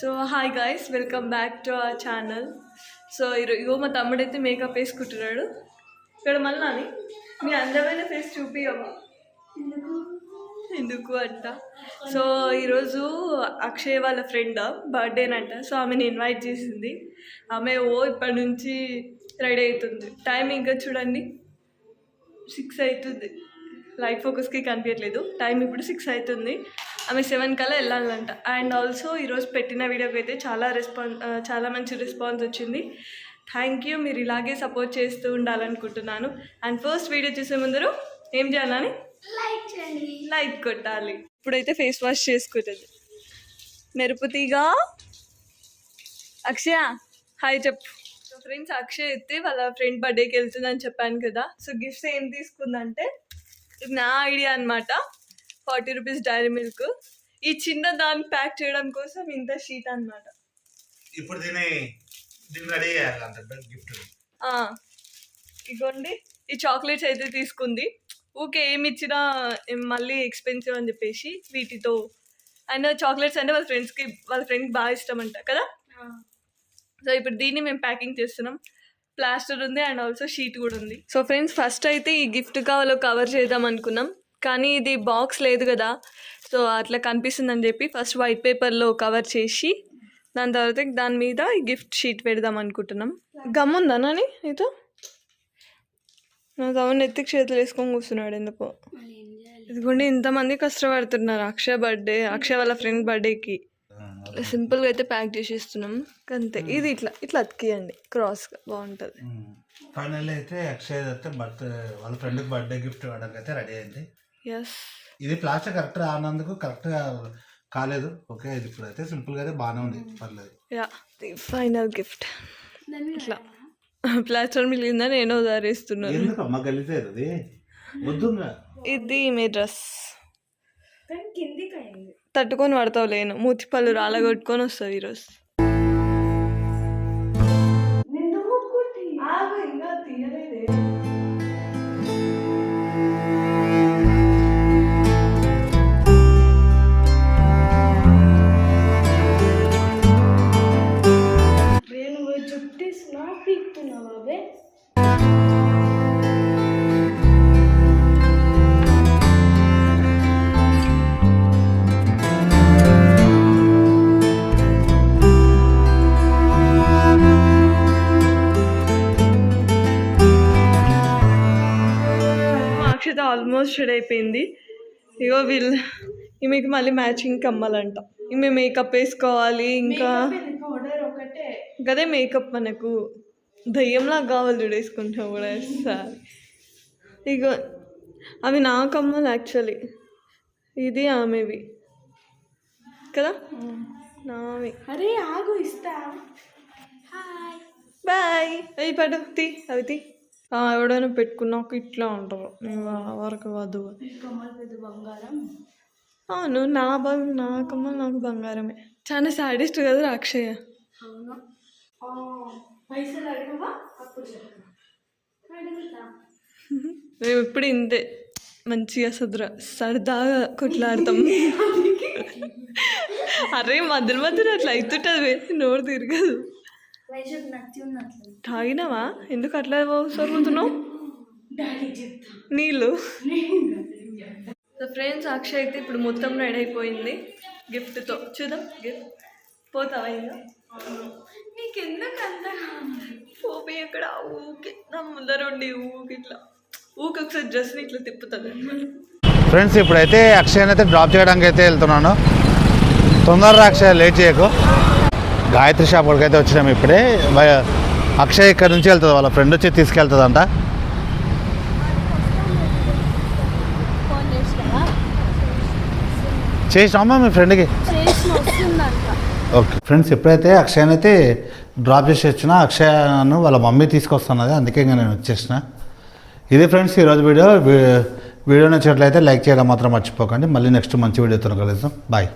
So hi guys welcome back to our channel so ఇగో మా తమ్ముడైతే makeup వేసుకుంటున్నాడు. ఇక్కడ మళ్ళీ మీ అందమైన ఫేస్ చూపియమ్మా ఎందుకు? అంట? సో ఈరోజు అక్షయ్ వాళ్ళ ఫ్రెండ్ బర్త్డేనంట సో ఆమెను ఇన్వైట్ చేసింది. ఆమె ఓ ఇప్పటి నుంచి రెడీ అవుతుంది. టైం ఇంకా చూడండి. సిక్స్ అవుతుంది. లైట్ ఫోకస్కి కనిపించట్లేదు. టైం ఇప్పుడు సిక్స్ అవుతుంది ఆమె సెవెన్ కల్లా వెళ్ళాలంట. అండ్ ఆల్సో ఈరోజు పెట్టిన వీడియోకి అయితే చాలా రెస్పాన్స్ చాలా మంచి రెస్పాన్స్ వచ్చింది. థ్యాంక్ యూ మీరు ఇలాగే సపోర్ట్ చేస్తూ ఉండాలనుకుంటున్నాను. అండ్ ఫస్ట్ వీడియో చూసే ముందరు ఏం చేయాలని? లైక్ చేయండి. లైక్ కొట్టాలి. ఇప్పుడైతే ఫేస్ వాష్ చేసుకుంటుంది. మెరుపుతీగా అక్షయ హాయ్ చెప్పు. ఫ్రెండ్స్ అక్షయ్ అయితే వాళ్ళ ఫ్రెండ్ బర్త్డేకి వెళ్తుందని చెప్పాను కదా. సో గిఫ్ట్స్ ఏం తీసుకుందంటే ఇది నా ఐడియా అనమాట ఫార్టీ రూపీస్ డైరీ మిల్క్. ఈ చిన్న దాన్ని ప్యాక్ చేయడం కోసం ఇంత షీట్ అనమాట ఇప్పుడు దీన్ని రెడీ గిఫ్ట్ ఇగోండి. ఈ చాక్లెట్స్ అయితే తీసుకుంది. ఊకే ఏమి ఇచ్చినా ఏం మళ్ళీ ఎక్స్పెన్సివ్ అని చెప్పేసి వీటితో. అండ్ చాక్లెట్స్ అంటే వాళ్ళ ఫ్రెండ్స్కి వాళ్ళ ఫ్రెండ్కి బాగా ఇష్టం అంట కదా? సో ఇప్పుడు దీన్ని మేము ప్యాకింగ్ చేస్తున్నాం. ప్లాస్టర్ ఉంది అండ్ ఆల్సో షీట్ కూడా ఉంది. సో ఫ్రెండ్స్ ఫస్ట్ అయితే ఈ గిఫ్ట్ కావాలో కవర్ చేద్దాం అనుకున్నాం. కానీ ఇది బాక్స్ లేదు కదా. సో అట్లా కనిపిస్తుందని చెప్పి ఫస్ట్ వైట్ పేపర్లో కవర్ చేసి దాని తర్వాత దాని మీద ఈ గిఫ్ట్ షీట్ పెడదాం అనుకుంటున్నాం. గమ్ ఉందా నాని నీతో? నా తమ్ముడు ఎత్తికి చేతులు వేసుకొని కూర్చున్నాడు ఎందుకో. మళ్ళీ ఏం చేయాలి? ఇదిగోండి ఇంతమంది కష్టపడుతున్నారు అక్షయ్ బర్త్డే అక్షయ్ వాళ్ళ ఫ్రెండ్ బర్త్డేకి. సింపుల్గా అయితే ప్యాక్ చేసి ఇస్తున్నాం. అంతే. ఇది ఇట్లా ఇట్లా అతికియండి. క్రాస్గా బాగుంటుంది. ఫైనల్ అయితే అక్షయ్ అయితే బర్త్ వాళ్ళ ఫ్రెండ్కి బర్త్డే గిఫ్ట్ ఇవ్వడానికి అయితే రెడీ అయింది. ఎస్ ఇది ప్లాస్టర్ కరెక్ట్ రానందుకు కరెక్ట్గా కాలేదు. ఓకే ఇది ఇప్పుడు అయితే సింపుల్గా అయితే బాగానే ఉంది. పర్లేదు. యా ది ఫైనల్ గిఫ్ట్ ఇట్లా. ప్లాస్టర్ మిగిలిందని నేను ధరిస్తున్నాను ఎందుకు అమ్మ గలితే అది ఇది మీ డ్రెస్. కానీ కిందికి అయింది. తట్టుకొని పడతావు లేను. మూతిపళ్ళు రాలగొట్టుకొని వస్తుంది ఈరోజు. నేను ఆల్మోస్ట్ షెడ్ అయిపోయింది. ఇగో వీళ్ళు ఈమెకి మళ్ళీ మ్యాచింగ్ కమ్మాలంట. ఈమె మేకప్ వేసుకోవాలి ఇంకా గదే మేకప్ మనకు దయ్యంలా కావాలి చూడు వేసుకుంటాం కూడా సార్ ఇగో అవి నా కమ్మలు యాక్చువల్లీ ఇది ఆమెవి. కదా? నావి. అరే ఆగు ఇస్తా. బాయ్ అవి పడు తీ అవి తీ. ఎవడైనా పెట్టుకున్నాక ఇట్లా ఉంటారు వరకు బంగారం అవును నా బంగ్ నా కమ్మలు నాకు బంగారమే. చాలా సాడెస్ట్ కదా అక్షయ మేము ఎప్పుడు ఇంతే. మంచిగా సదర సరదాగా కొట్లాడతాం. అరే మధ్యలో మధ్యలో అట్లా అవుతుంటుంది నోరు తిరగదు. తాగినావా? ఎందుకు అట్లా సరుగుతున్నావు? నీళ్ళు? సో ఫ్రెండ్స్ అక్షయ్ అయితే ఇప్పుడు మొత్తం రెడీ అయిపోయింది. గిఫ్ట్తో చూద్దాం గిఫ్ట్ పోతావా ఇంకా? నీకెందుకు అంత? పోపి అక్కడ ఊకే. నా ముందర ఉండి ఊకి ఇట్లా. ఊకి ఒకసారి డ్రెస్ని ఇట్లా తిప్పుతుంది ఫ్రెండ్స్ ఇప్పుడైతే అక్షయ్ అయితే డ్రాప్ చేయడానికి అయితే వెళ్తున్నాను. తొందరగా అక్షయ్ లేట్ చేయకు. గాయత్రి షాప్ అయితే వచ్చినాము ఇప్పుడే. అక్షయ్ ఇక్కడ నుంచి వెళ్తుంది వాళ్ళ ఫ్రెండ్ వచ్చి తీసుకెళ్తుందంట. చేసినామా మీ ఫ్రెండ్కి ఓకే. ఫ్రెండ్స్ ఎప్పుడైతే అక్షయ్ అయితే డ్రాప్ చేసి వచ్చినా అక్షయను వాళ్ళ మమ్మీ తీసుకొస్తున్నది అందుకే ఇంకా నేను వచ్చేసిన. ఇది ఫ్రెండ్స్ ఈరోజు వీడియో. వీడియో నచ్చినట్లయితే లైక్ చేయడం మాత్రం మర్చిపోకండి. మళ్ళీ నెక్స్ట్ మంచి వీడియోతో కలుద్దాం. బాయ్.